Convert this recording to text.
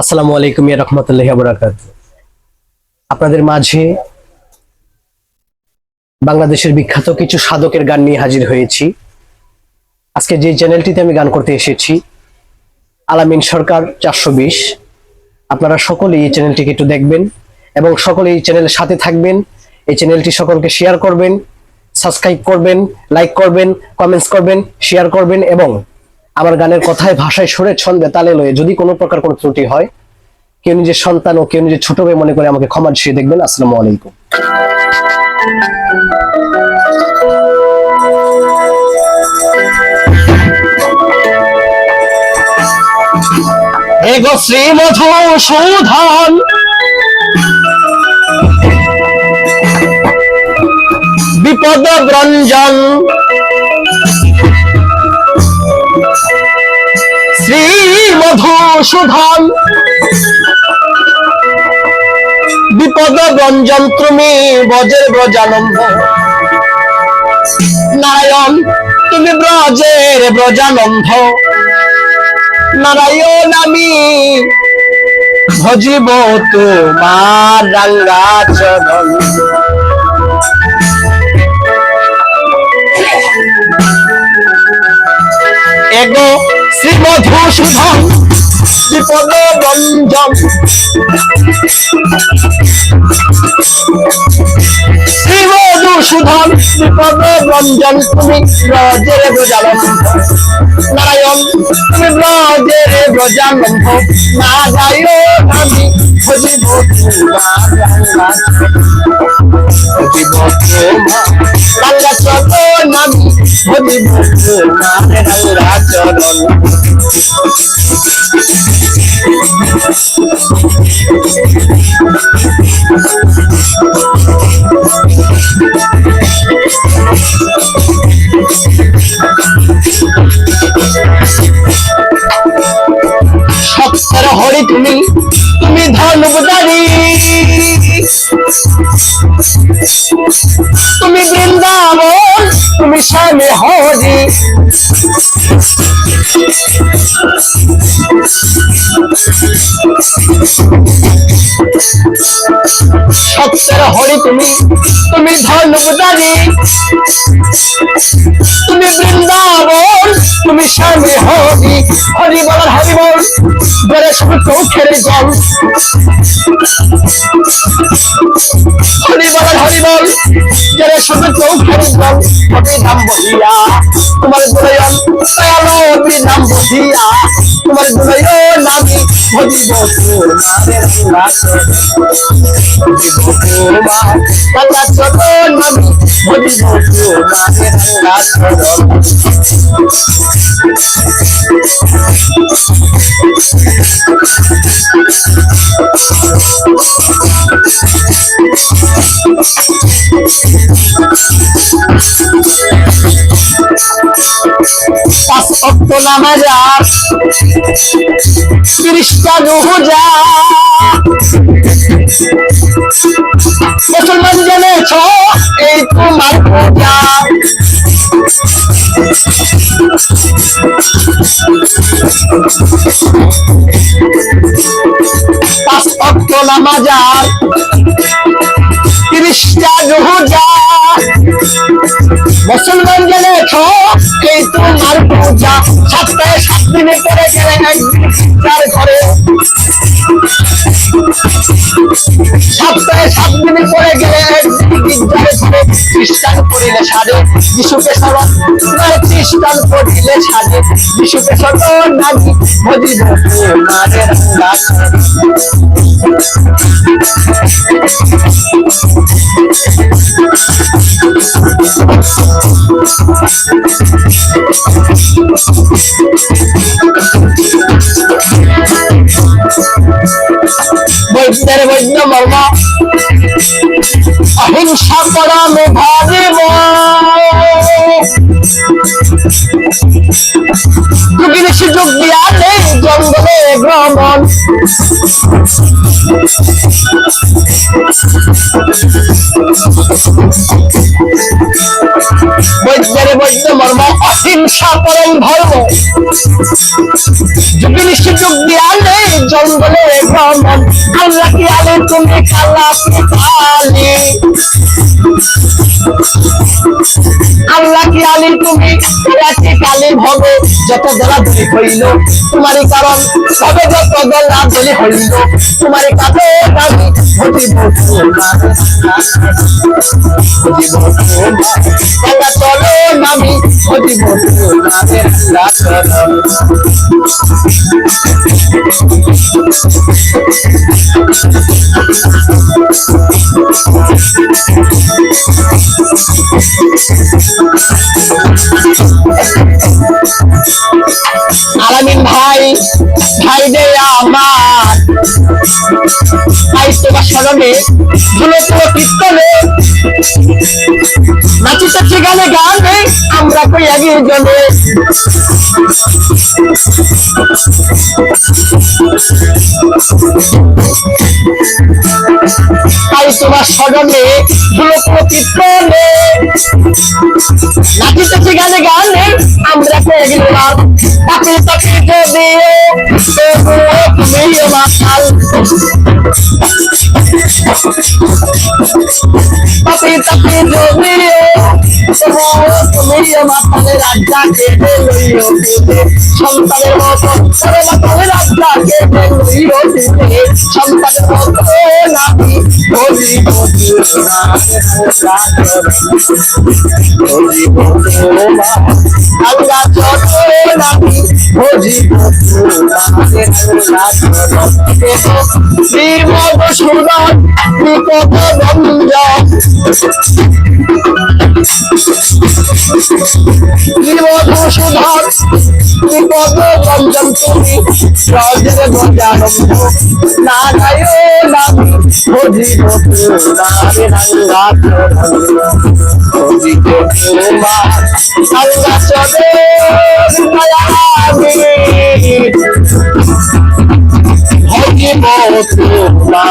আসসালামু আলাইকুম ইয়া রহমতুল্লাহি বরাকাত। আপনাদের মাঝে বাংলাদেশের বিখ্যাত কিছু সাধকের গান নিয়ে হাজির হয়েছি। আজকে যে চ্যানেলটিতে আমি গান করতে এসেছি, আলামিন সরকার চারশো বিশ। আপনারা সকলে এই চ্যানেলটিকে একটু দেখবেন এবং সকলে এই চ্যানেলের সাথে থাকবেন। এই চ্যানেলটি সকলকে শেয়ার করবেন সাবস্ক্রাইব করবেন লাইক করবেন কমেন্টস করবেন শেয়ার করবেন এবং আমার গানের কথায়, ভাষায় সুরে ছন্দে তালে লয়ে যদি কোনো প্রকার কোনো ত্রুটি হয়, কেউ নিজের সন্তান ও কেউ নিজের ছোট ভাই মনে করে আমাকে ক্ষমা দিয়ে দেখবেন। আসসালামু আলাইকুম। এগো শ্রী বিপদ রঞ্জন মধুসূধন বিপদ রঞ্জন তুমি বজের ব্রজানন্দ নারায়ণ, তুমি ব্রজের ব্রজানন্দ নারায়ণ, আমি ভজিব তোমার রাঙ্গা চরণ এগো শ্রী মধুসূদন বিপদ রঞ্জন শ্রী বিপদ রঞ্জন তুমি ব্রজের ব্রজানন্দ নারায়ণ, তুমি ব্রজের ব্রজানন্দ নারায়ণ, আমি ভজিব তোমার রাঙ্গা ভজিব চরণ আমি তোমার রাঙ্গা চরণ সত্তর তুমি বৃন্দাবন তুমি স্বামী হরি। সত্তর হরি তুমি তুমি ধনুদারি তুমি বৃন্দাবন তুমি স্বামী হবি হরি বল হরি বল বেড়ে সব চোখের জল। হরি বল হরি বল বেড়ে সব চোখের জল। কবি নাম বহিয়া তোমার দুলয়ন দয়ালো কবি নাম বহিয়া তোমার দুলয়ন আমি ভজিব তোমার ভজিব তোমার রাঙ্গা চরণ আমি ভজিব তোমার রাঙ্গা চরণ পাঁচ অক্ট নামাজ তিরিশটা রোজা। মুসলমান জেনেছ এই তোমার পূজা। পাঁচ অক্ট নামাজ আর তিরিশটা রোজা মুসলমান জেনেছ এই তোমার পূজা। সপ্তাহে সাত দিনে পরে গেলে তার ঘরে। সপ্তাহে সাত দিনে পরে গেলে খ্রিস্টান করিলে সারে যিশুকে স্মরণ তোমার খ্রিস্টান করিলে সারে যিশুকে স্মরণ বৈদ্য মর্ম। অহিংসা পরমে ভাবিব যুগির সুযোগ দিয়ালে জঙ্গলে ভ্রমণ। বৈদ্যের বৈদ্য অহিংসা পরম ধর্ম। যুগির নিশ্চিত দিয়া নেই জঙ্গলে আল্লাহ কি তুমি কালি আল্লাহ কি আলী তুমি? একটি কালী ভব যত দলাদলি হইল, তোমারই কারণ সবে যত দলাদলি হইল। তোমারই কাছে আমি ঘটিব তোমার চলো নামি ঘটিব তোমার আলামিন ভাই ভাই রে আমার। ভাই, তোমার স্মরণে পুরো কীর্তনে নাচিতেছি গানে গানে আমরা কই আগে জনে তাই তোমার স্মরণে ধুলো পুরো কীর্তনে নাচিতেছি গানে গানে আমরা আগে গেলাম তাকে তাকে তাকে তাকে যদিও তবুও তুমি মাতালে রাজা কেটে লইও কেটে সন্তানের মতো করে মাতালে রাজা কেটে লইও কেটে সন্তানের মতো নাকি বলি বলি না আল্লাহ চলে নাকি ভোজি নির্মল সুরন বিপদ বন্ধ নির্মল সুধর বিপদ রঞ্জন তুমি রজরে গজানন্দ না গায় নামি ভোজি নারে রাঙ্গা ভোজি মা আল্লাহ চলে মায়াবী ভোজি মা